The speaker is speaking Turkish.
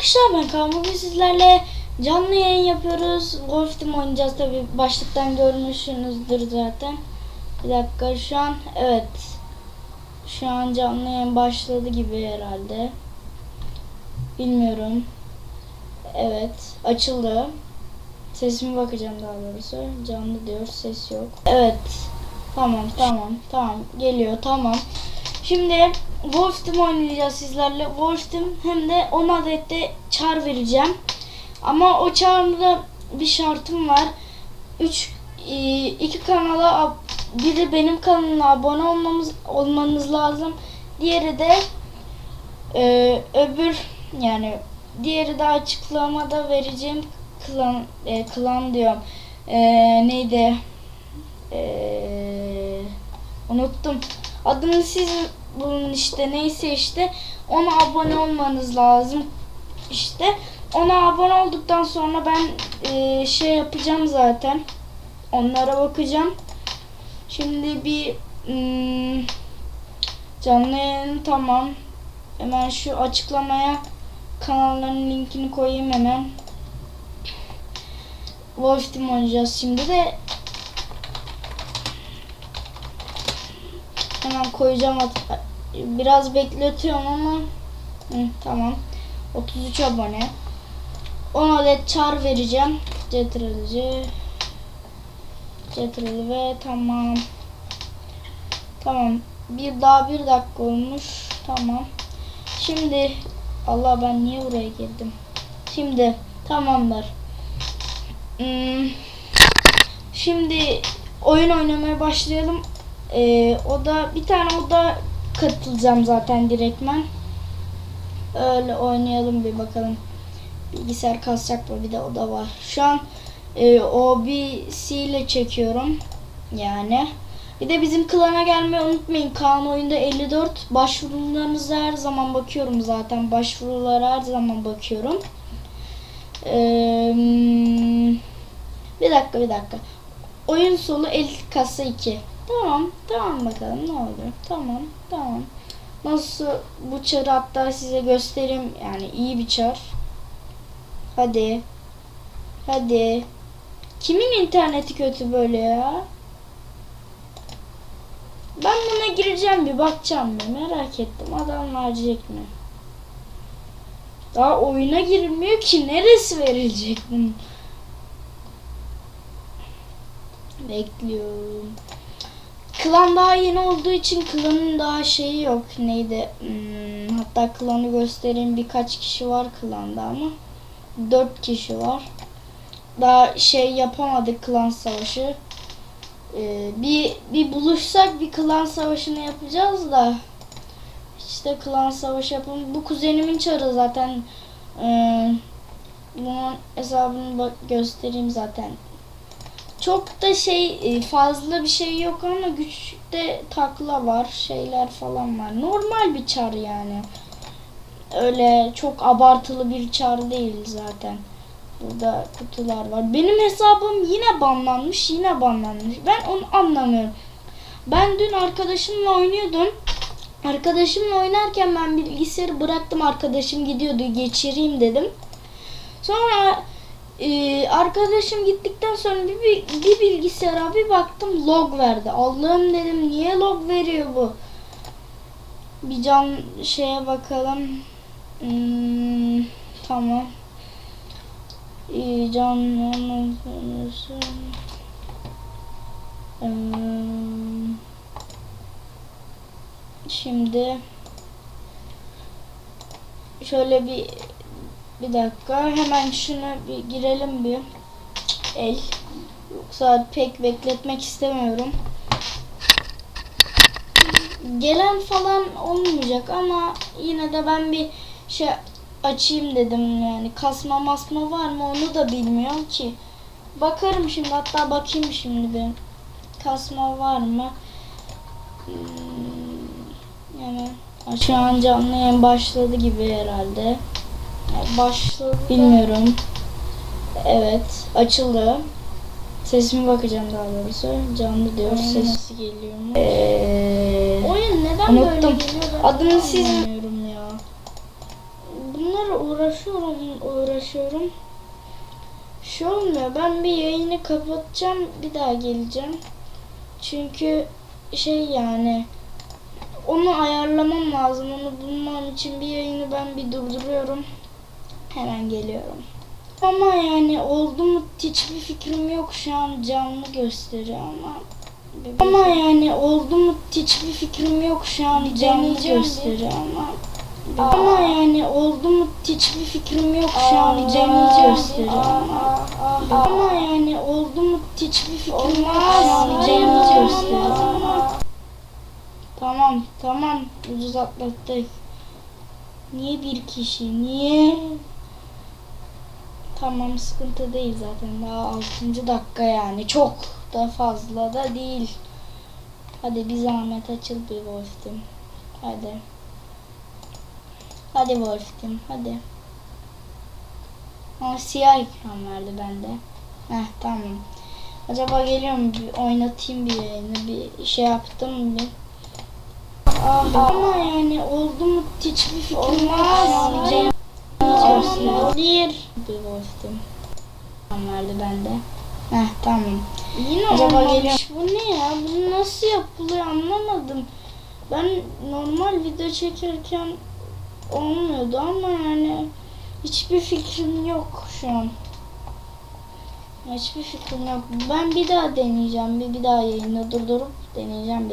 arkadaşlar ben Kaan. Bugün sizlerle canlı yayın yapıyoruz. Golf Team oynayacağız tabi başlıktan görmüşsünüzdür zaten. Bir dakika şu an evet. Şu an canlı yayın başladı gibi herhalde. Bilmiyorum. Evet açıldı. Sesime bakacağım daha doğrusu. Canlı diyor ses yok. Evet. Tamam tamam tamam geliyor tamam. Şimdi Wolf Team oynayacağız sizlerle. Wolf Team hem de 10 adet de çar vereceğim. Ama o çarda bir şartım var. 3 iki kanala biri benim kanalıma abone olmamız olmanız lazım. Diğeri de e, öbür yani diğeri de açıklamada vereceğim klan e, klan diyorum. E, neydi? E, unuttum. Adını siz bulun işte neyse işte ona abone olmanız lazım. İşte ona abone olduktan sonra ben e, şey yapacağım zaten. Onlara bakacağım. Şimdi bir hmm, canlı yayın tamam. Hemen şu açıklamaya kanalların linkini koyayım hemen. Wolf Team oynayacağız şimdi de Hemen koyacağım. Biraz bekletiyorum ama Hı, tamam. 33 abone. 10 adet çar vereceğim. Cetralici. Cetrali ve tamam. Tamam. Bir daha bir dakika olmuş. Tamam. Şimdi Allah ben niye buraya girdim? Şimdi tamamdır. Hmm, Şimdi oyun oynamaya başlayalım. Ee, o da bir tane oda katılacağım zaten direktmen. Öyle oynayalım bir bakalım. Bilgisayar kasacak mı? Bir de oda var. Şu an e, OBC ile çekiyorum. Yani. Bir de bizim klana gelmeyi unutmayın. Kaan oyunda 54. Başvurularınıza her zaman bakıyorum zaten. Başvurulara her zaman bakıyorum. Ee, bir dakika bir dakika. Oyun solu el kasa 2. Tamam, tamam bakalım ne oluyor. Tamam, tamam. Nasıl bu çarı hatta size göstereyim. Yani iyi bir çar. Hadi. Hadi. Kimin interneti kötü böyle ya? Ben buna gireceğim bir bakacağım bir merak ettim. Adam verecek mi? Daha oyuna girmiyor ki neresi verilecek bunun? Bekliyorum. Klan daha yeni olduğu için klanın daha şeyi yok. Neydi? Hmm, hatta klanı göstereyim. Birkaç kişi var klanda ama. Dört kişi var. Daha şey yapamadık klan savaşı. Ee, bir, bir buluşsak bir klan savaşını yapacağız da. İşte klan savaşı yapalım. Bu kuzenimin çarı zaten. Ee, bunun hesabını göstereyim zaten çok da şey e, fazla bir şey yok ama güçte takla var şeyler falan var. Normal bir çar yani. Öyle çok abartılı bir çar değil zaten. Burada kutular var. Benim hesabım yine banlanmış, yine banlanmış. Ben onu anlamıyorum. Ben dün arkadaşımla oynuyordum. Arkadaşımla oynarken ben bilgisayarı bıraktım. Arkadaşım gidiyordu, geçireyim dedim. Sonra ee, arkadaşım gittikten sonra bir, bir, bilgisayara bir baktım log verdi. Allah'ım dedim niye log veriyor bu? Bir can şeye bakalım. Hmm, tamam. Ee, can Hmm, şimdi şöyle bir bir dakika hemen şuna bir girelim bir el. Yoksa pek bekletmek istemiyorum. Gelen falan olmayacak ama yine de ben bir şey açayım dedim yani kasma masma var mı onu da bilmiyorum ki. Bakarım şimdi hatta bakayım şimdi bir kasma var mı? Hmm, yani şu an canlı yayın başladı gibi herhalde. Başladı. Bilmiyorum. Evet. Açıldı. Sesime bakacağım daha doğrusu. Canlı diyor. Ses nasıl geliyor mu? Ee, Oyun neden Unuttum. böyle geliyor Adını siz- anlamıyorum ya. bunlara uğraşıyor uğraşıyorum uğraşıyorum. Şu olmuyor. Ben bir yayını kapatacağım. Bir daha geleceğim. Çünkü şey yani onu ayarlamam lazım. Onu bulmam için bir yayını ben bir durduruyorum. Hemen geliyorum. Ama yani oldu mu hiçbir fikrim yok. Şu an canlı gösteriyor ama ama yani oldu mu hiçbir fikrim yok. Şu an canlı gösteriyor ama Aa. ama yani oldu mu hiçbir fikrim yok. Şu an canlı gösteriyor ama ama yani oldu mu hiçbir fikrim yok. Şu an canlı gösteriyor ama Tamam tamam. Ucuz atlattık. Niye bir kişi? Niye? Tamam sıkıntı değil zaten. Daha 6. dakika yani. Çok da fazla da değil. Hadi bir zahmet açıl bir Wolf'tim. Hadi. Hadi Wolf'tim. Hadi. Ama siyah ekran verdi bende. Heh tamam. Acaba geliyor mu? Bir oynatayım bir yayını. Bir şey yaptım bir. Ah, ama yani oldu mu hiçbir fikrim Olmaz, an. hayır. Wolf'tim. Tamam verdi bende. Heh tamam. Yine Acaba olmamış. geliyor. Bu ne ya? Bu nasıl yapılıyor anlamadım. Ben normal video çekerken olmuyordu ama yani hiçbir fikrim yok şu an. Hiçbir fikrim yok. Ben bir daha deneyeceğim. Bir, bir daha yayını durdurup deneyeceğim bir